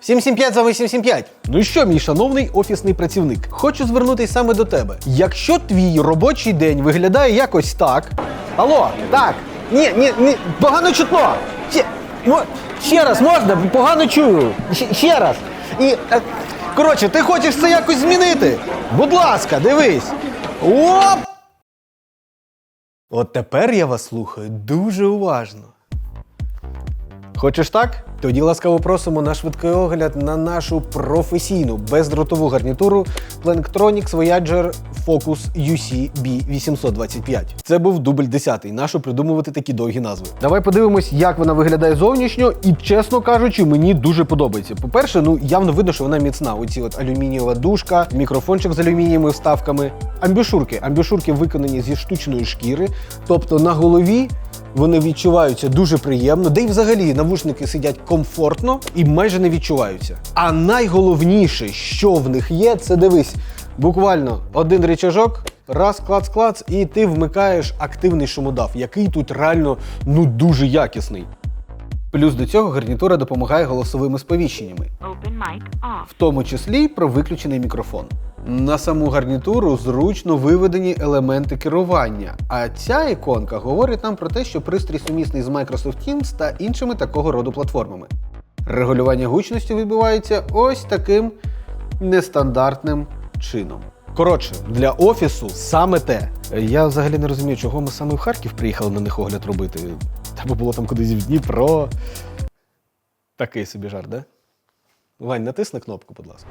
775 за 875. Ну що, мій шановний офісний працівник, хочу звернутися саме до тебе. Якщо твій робочий день виглядає якось так. Алло, так. Ні, ні, ні, погано чутно. Ще, мо- ще раз можна, погано чую. Ще, ще раз. І. е, коротше, ти хочеш це якось змінити? Будь ласка, дивись. Оп! От тепер я вас слухаю дуже уважно. Хочеш так? Тоді ласкаво просимо на швидкий огляд на нашу професійну бездротову гарнітуру Planktronics Voyager Focus UC B825. Це був дубль 10 Нащо придумувати такі довгі назви. Давай подивимось, як вона виглядає зовнішньо, і чесно кажучи, мені дуже подобається. По-перше, ну явно видно, що вона міцна. Оці от алюмінієва дужка, мікрофончик з алюмінієвими вставками. Амбішурки. Амбішурки виконані зі штучної шкіри, тобто на голові вони відчуваються дуже приємно, де й взагалі навушники сидять комфортно і майже не відчуваються. А найголовніше, що в них є, це дивись, буквально один речажок. раз клац-клац, і ти вмикаєш активний шумодав, який тут реально ну дуже якісний. Плюс до цього гарнітура допомагає голосовими сповіщеннями, Open mic off. в тому числі й про виключений мікрофон. На саму гарнітуру зручно виведені елементи керування. А ця іконка говорить нам про те, що пристрій сумісний з Microsoft Teams та іншими такого роду платформами. Регулювання гучності відбувається ось таким нестандартним чином. Коротше, для офісу саме те. Я взагалі не розумію, чого ми саме в Харків приїхали на них огляд робити. Треба було там кудись в Дніпро. Такий собі жарт, да? Вань, натисни кнопку, будь ласка.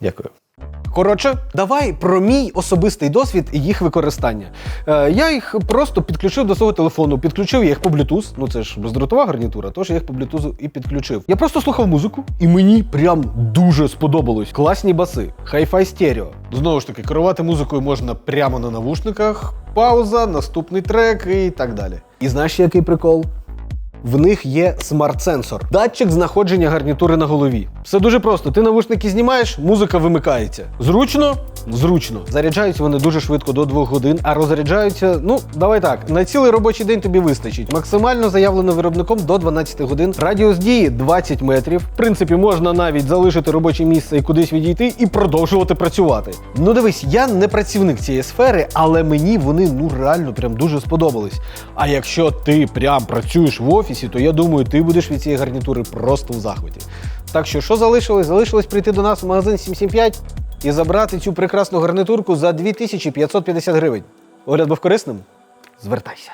Дякую. Коротше, давай про мій особистий досвід і їх використання. Е, я їх просто підключив до свого телефону, підключив я їх по Bluetooth. Ну це ж бездротова гарнітура, тож я їх по Bluetooth і підключив. Я просто слухав музику, і мені прям дуже сподобалось. Класні баси, хай-фай стерео. Знову ж таки, керувати музикою можна прямо на навушниках, пауза, наступний трек і так далі. І знаєш, який прикол? В них є смарт-сенсор, датчик знаходження гарнітури на голові. Все дуже просто. Ти навушники знімаєш, музика вимикається. Зручно? Зручно. Заряджаються вони дуже швидко до 2 годин, а розряджаються, ну давай так, на цілий робочий день тобі вистачить. Максимально заявлено виробником до 12 годин. Радіус дії 20 метрів. В принципі, можна навіть залишити робоче місце і кудись відійти і продовжувати працювати. Ну дивись, я не працівник цієї сфери, але мені вони ну реально прям дуже сподобались. А якщо ти прям працюєш в офісі, то я думаю, ти будеш від цієї гарнітури просто в захваті. Так що, що залишилось? Залишилось прийти до нас в магазин 775 і забрати цю прекрасну гарнитурку за 2550 гривень. Огляд був корисним? Звертайся.